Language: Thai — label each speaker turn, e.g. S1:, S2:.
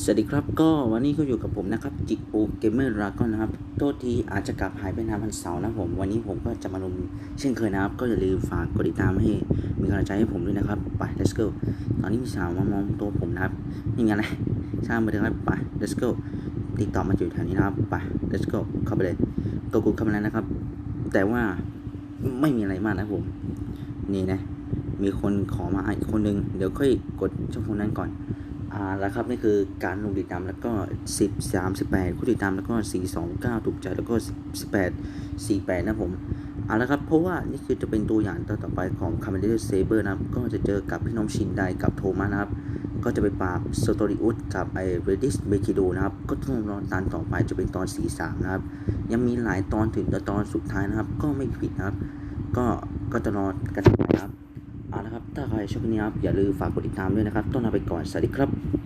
S1: สวัสดีครับก็วันนี้ก็อยู่กับผมนะครับจิกโอเกมเมอร์ราก้อนนะครับโทษทีอาจจะกลับหายไปนานวันเสาร์นะผมวันนี้ผมก็จะมาลงเช่นเคยนะครับ ก็อย่าลืมฝากกดติดตามให้มีกำลังใจให้ผมด้วยนะครับไป let's go ตอนนี้มีสาวมามองตัวผมนะครับนี่ไงนะช่างมาเลยครับไป let's go ติดต่อมาอยู่แถวนี้นะครับไป let's go เข้าไปเลยตัวกูเข้ามาแล้วนะครับ แต่ว่าไม่มีอะไรมากนะผม นี่นะมีคนขอมาอีกคนนึงเดี๋ยวค่อยกดช่องโฟนนั้นก่อน อ่าแล้วครับนี่คือการลงติดตามแล้วก็10 3 18ผู้ติดตามแล้วก็4 2 9ถูกใจแล้วก็18 48นะผมเอาละครับเพราะว่านี่คือจะเป็นตัวอย่างต่อต่อไปของ c a m e r a Saber นะครับก็จะเจอกับพี่น้องชินไดกับโทมัสนะครับ ก็จะไปปราบสตอริอุสกับไอเรดิสเบคิโดนะครับ ก็ต้องรอตอนต่อไปจะเป็นตอน 43 นะครับ ยังมีหลายตอนถึงตอนสุดท้ายนะครับ ก็ไม่ผิดนะครับ ก็ก็จะรอกันไปนะครับาละครับ ถ้าใครชอบคลิปนี้ครับอย่าลืมฝากกดติดตามด้วยนะครับ ต้องลาไปก่อน สวัสดีครับ